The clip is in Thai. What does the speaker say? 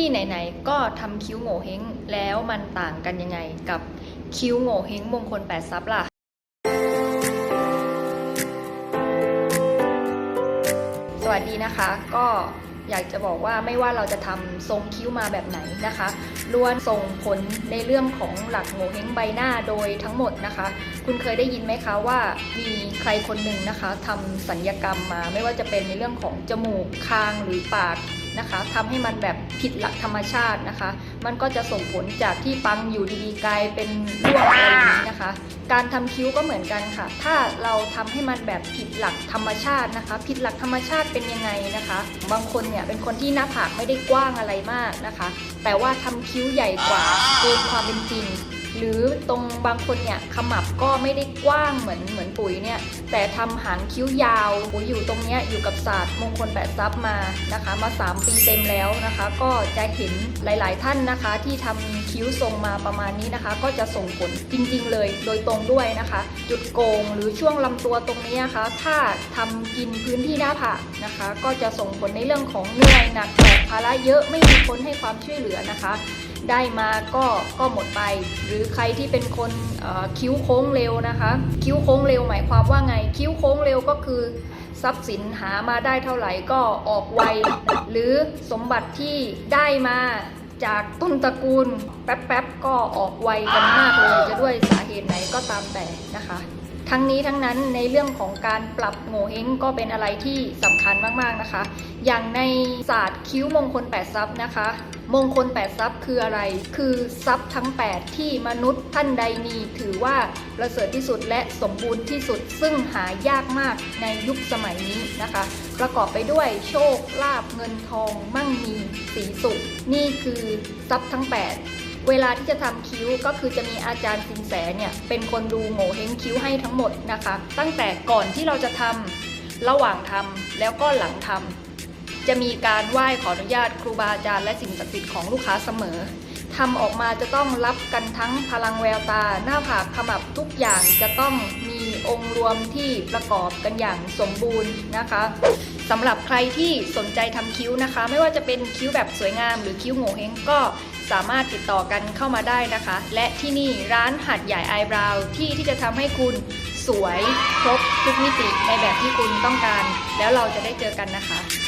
ที่ไหนๆก็ทำคิ้วโง่เฮงแล้วมันต่างกันยังไงกับคิ้วโง่เฮงมงคลแปดซับล่ะ สวัสดีนะคะก็อยากจะบอกว่าไม่ว่าเราจะทำทรงคิ้วมาแบบไหนนะคะล้วนส่งผลในเรื่องของหลักโงเห้งใบหน้าโดยทั้งหมดนะคะ คุณเคยได้ยินไหมคะว่ามีใครคนหนึ่งนะคะทำสัญญกรรมมาไม่ว่าจะเป็นในเรื่องของจมูกคางหรือปาก นะคะทำให้มันแบบผิดหลักธรรมชาตินะคะ มันก็จะส่งผลจากที่ปังอยู่ดีๆกลายเป็นร่วงอะไรอย่างนี้นะคะ การทำคิ้วก็เหมือนกันค่ะ ถ้าเราทำให้มันแบบผิดหลักธรรมชาตินะคะ ผิดหลักธรรมชาติเป็นยังไงนะคะ บางคนเนี่ยเป็นคนที่หน้าผากไม่ได้กว้างอะไรมากนะคะ แต่ว่าทำคิ้วใหญ่กว่าเกินความเป็นจริง หรือตรงบางคนเนี่ยขมับก็ไม่ได้กว้างเหมือนเหมือนปุ๋ยเนี่ยแต่ทำหางคิ้วยาวปุ๋ยอยู่ตรงเนี้ยอยู่กับศาสตร์มงคลแปดซับมานะคะ มา 3 ปีเต็มแล้วนะคะ ก็จะเห็นหลาย ๆ ท่านนะคะ ที่ทำคิ้วทรงมาประมาณนี้นะคะ ก็จะส่งผลจริง ๆ เลยโดยตรงด้วยนะคะ จุดโกงหรือช่วงลำตัวตรงนี้นะคะ ถ้าทำกินพื้นที่หน้าผากนะคะ ก็จะส่งผลในเรื่องของเหนื่อยหนักแบกภาระเยอะไม่มีคนให้ความช่วยเหลือนะคะ ได้มาก็ก็หมดไป หรือใครที่เป็นคนคิ้วโค้งเร็วนะคะ คิ้วโค้งเร็วหมายความว่าไง คิ้วโค้งเร็วก็คือ ทรัพย์สินหามาได้เท่าไหร่ก็ออกไว หรือสมบัติที่ได้มาจากต้นตระกูลแป๊บๆก็ออกไวกันมากเลยจะด้วยสาเหตุไหนก็ตามแต่นะคะ ทั้งนี้ทั้งนั้นในเรื่องของการปรับโงเฮงก็เป็นอะไรที่สำคัญมากๆนะคะ อย่างในศาสตร์คิ้วมงคล8ทรัพย์นะคะ มงคล8ทรัพย์คืออะไร คือทรัพย์ทั้ง 8 ที่มนุษย์ท่านใดมีถือว่าประเสริฐที่สุดและสมบูรณ์ที่สุด ซึ่งหายากมากในยุคสมัยนี้นะคะ ประกอบไปด้วยโชคลาภเงินทองมั่งมีสีสุขนี่คือทรัพย์ทั้ง 8 เวลาที่จะทำคิ้วก็คือจะมีอาจารย์สินแสเนี่ยเป็นคนดูโง่เฮงคิ้วให้ทั้งหมดนะคะ ตั้งแต่ก่อนที่เราจะทำระหว่างทำแล้วก็หลังทำจะมีการไหว้ขออนุญาตครูบาอาจารย์และสิ่งศักดิ์สิทธิ์ของลูกค้าเสมอทำออกมาจะต้องรับกันทั้งพลังแววตา หน้าผากขมับทุกอย่างจะต้องมีองค์รวมที่ประกอบกันอย่างสมบูรณ์นะคะสำหรับใครที่สนใจทำคิ้วนะคะ ไม่ว่าจะเป็นคิ้วแบบสวยงาม หรือคิ้วโง่เฮงก็ สามารถติดต่อกันเข้ามาได้นะคะ และที่นี่ร้านหัดใหญ่ไอบราวที่ที่จะทำให้คุณสวยครบทุกมิติในแบบที่คุณต้องการ แล้วเราจะได้เจอกันนะคะ